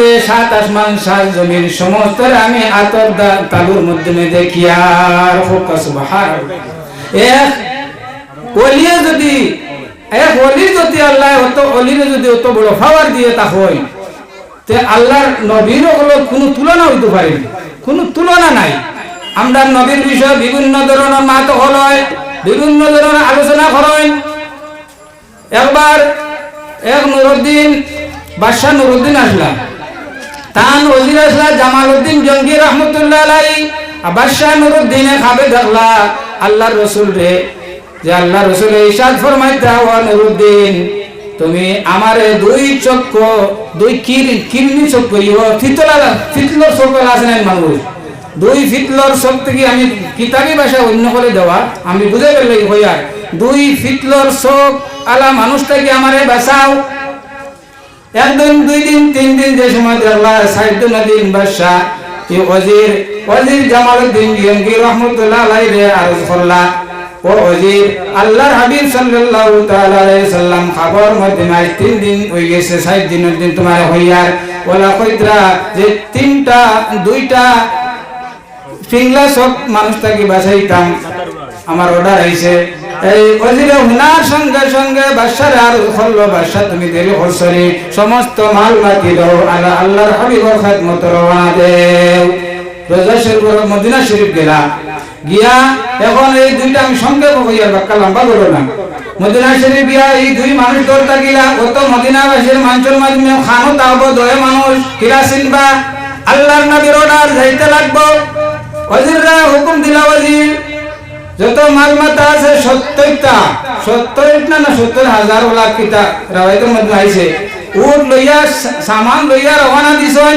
রে, সাত আসমান, সাত জমির সমস্ত আমি আতর তালুর মাধ্যমে দেখি আর এক অলিয়ে যদি, এক অলি যদি আল্লাহ, অত অলিরে যদি অত বড় পাওয়ার দিয়ে তা হয়, তে আল্লাহর নবীর হলো কোনো তুলনা হইতে পারে। কোনো তুলনা নাই। আমরা নবীর বিষয়ে বিভিন্ন ধরনের মাত হলয়, বিভিন্ন ধরনের আলোচনা করেন একবার এক নুরুদ্দিন, বাদশাহ নুরুদ্দিন আসলাম। তান ওজির আসলা জামাল উদ্দিন জঙ্গি রহমতুল্লাহ আলাই আর বাদশাহ নুরুদ্দিনে খাবে দেখলা আল্লাহর রসুল রে। যে আল্লাহ রসুল ইসাদ ফরমাইতা, ও নুরুদ্দিন, তুমি আমারে দুই চক্ক দুই কির কিরনি চক্ক ইও ফিতলা ফিতলর চক্ক আছে না মানুষ। দুই ফিতলর চক থেকে আমি কিতাবি ভাষা অন্য করে দেওয়া, আমি বুঝে গেলে হইয়ার। দুই ফিতলর চক আলা মানুষটাকে আমারে বাঁচাও একদিন, দুই দিন, তিন দিন যে সময় দেখলা সাইদুল দিন বাদশাহ এই ওজির ওজির জামালউদ্দিন জঙ্গি রহমতুল্লাহ আলাই রে আরজ করলা ও ওজির, আল্লাহর হাবিব সাল্লাল্লাহু তাআলা আলাইহি সাল্লাম খবর মধ্যে নাই তিন দিন হই গেছে সাত দিনের দিন তোমার হইয়ার। ওলা কইতরা যে তিনটা, দুইটা সিংলা সব মানুষটাকে বাঁচাইতাম আমার অর্ডার আইছে। এই ওজিরে হুনার সঙ্গে সঙ্গে বাদশার আর হল্লো বাদশা তুমি দেরি হরসরি সমস্ত মাল মাতি দাও, আল্লাহ আল্লাহর হাবিবর খাদমত রওনা দেও। রোজা শরীফ মদিনা শরীফ গেলা। গিয়া এখন এই দুইটা আমি সঙ্গে হইয়া বাক্কা লম্বা করো না। মদিনা শরীফ গিয়া এই দুই মানুষ দরতা গিলা কত মদিনাবাসীর মাঞ্চল মাধ্যমে খানো তাহব দয়ে মানুষ কিরাসিন বা আল্লাহর নবীর অর্ডার যাইতে লাগবো। ওজিররা হুকুম দিলা ওজির যত মাল মাতা আছে, সত্তরটা। সত্তরটা না, সত্তর হাজার ওলা কিতা রাওয়াইতের মধ্যে আইছে। উট লইয়া সামান লইয়া রওনা দিছেন।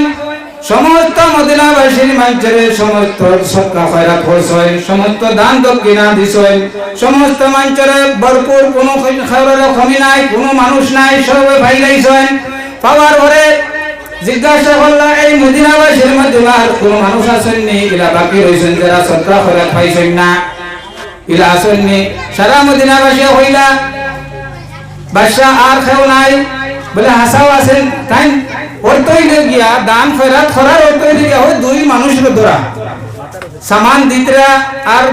সমস্ত মদিনা মদিনাবাসীর মানুষের সমস্ত সৎকা খয়রাত করছেন, সমস্ত দান দক্ষিণা দিছেন। সমস্ত মানুষের ভরপুর কোনো খাবারের কমি নাই, কোনো মানুষ নাই, সবাই ভাই লাইছেন। পাওয়ার পরে জিজ্ঞাসা করলা, এই মদিনাবাসীর মধ্যে আর কোনো মানুষ আসেননি এরা বাকি রয়েছেন যারা সৎকা খয়রাত পাইছেন না? ইলা সারা হইলা। আর খেও নাই। বলে, হাসাও আছেন? তাই গিয়া, দান গিয়া ওই দুই ধরা সামান দিতরা আর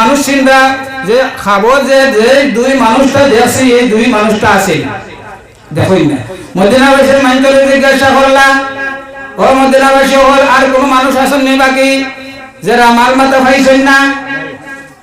মানুষ চিন্তা যে খাব যে যে দুই মানুষটা এই দুই মানুষটা আছে। দেখই না। মদিনাবাসীর মানুষের জিজ্ঞাসা করলা, ও মদিনাবাসী হল আর কোনো মানুষ আসেন নেই বাকি? যারা মাল মাথা পাইছেন না?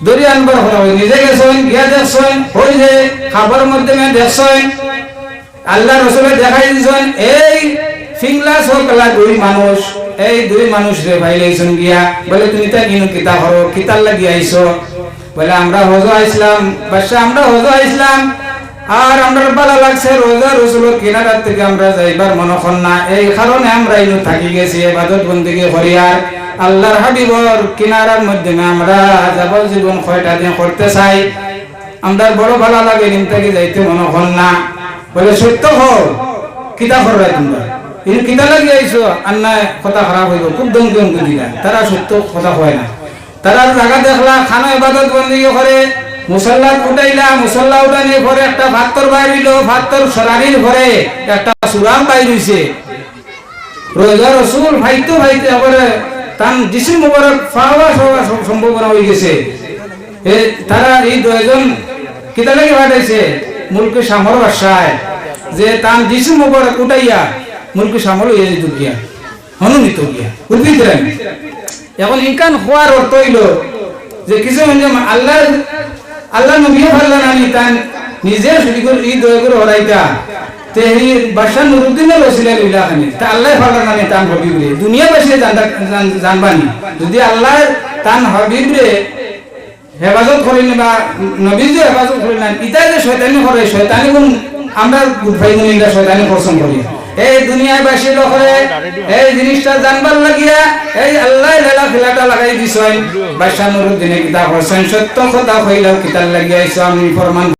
দড়ি আনবার হলো নিজে গেছেন গিয়া দেখছেন ওই যে খাবার মাধ্যমে দেখছেন আল্লাহ রসুলের দেখাই দিছেন এই সিংলা সকলা দুই মানুষ এই দুই মানুষ রে ভাই লাইছেন গিয়া বলে তুমি তা কিনু কিতা হরো কিতার লাগি আইছো বলে আমরা হজ আইসলাম বাদশা আমরা হজ আইসলাম আর আমরা ভালো লাগছে রোজা রসুলের কিনারার থেকে আমরা যাইবার মনক্ষণ না। এই কারণে আমরা ইনু থাকি গেছি, এবাদত বন্দিকে হরিয়ার আল্লাহর হাবিবর কিনারার মাধ্যমে আমরা যাবল জীবন কয়টা দিন করতে চাই। আমরা বড় ভালো লাগে নিম থেকে যাইতে মনক্ষণ না। বলে, সত্য হও কিতা করবে তোমরা? এই কিতা লাগি আইছো আন্না কথা খারাপ হইব, খুব দম দম দিলা। তারা সত্য কথা হয় না। তারা জায়গা দেখলা, খানো ইবাদত বন্দি করে। মুসল্লা কুটাইলা, মুসল্লা উঠানি ঘরে একটা ভাত্তর বাইরিল, ভাত্তর সরানির ঘরে একটা সুরাম বাইরিছে। রোজা রসুল ভাইতো ভাইতে এবারে তান যিশু মুবারক পাওয়া সম্ভাবনা হয়ে গেছে। তারা এই দুজন কিতা লাগে পাঠাইছে? মুলকে সামর বাসায় যে তান যিশু মুবারক উঠাইয়া মুলকে সামর হয়ে যেত গিয়া হনুমিত গিয়া, উদ্ভিদ এখন ইনকান হওয়ার অর্থ হইল যে কিছু আল্লাহ আল্লাহ নবী ভাল্লা নানি তান, নিজে শুধু করে এই দয়া করে হরাইতা। তে বাদশাহ নুরুদ্দিনে লছিলেন ইলাখানি তা আল্লাহ ভাল্লা নানি তান হবিব রে দুনিয়া বাসী জানবানি। যদি আল্লাহ তান হবিব রে হেফাজত করেন বা নবীজ হেফাজত করেন ইটা যে শয়তানি করে, শয়তানি কোন আমরা বুঝাই নি এটা শয়তানি পছন্দ করি। এই দুনিয়ায় বাসী এই জিনিসটা জানবার লাগিয়া এই আল্লাহ লেলা খেলাটা লাগাই দিছেন। বাদশাহ নুরুদ্দিনে কিতাব হোসেন সত্য কথা হইলেও কিতাব লাগিয়া আমি ফরমান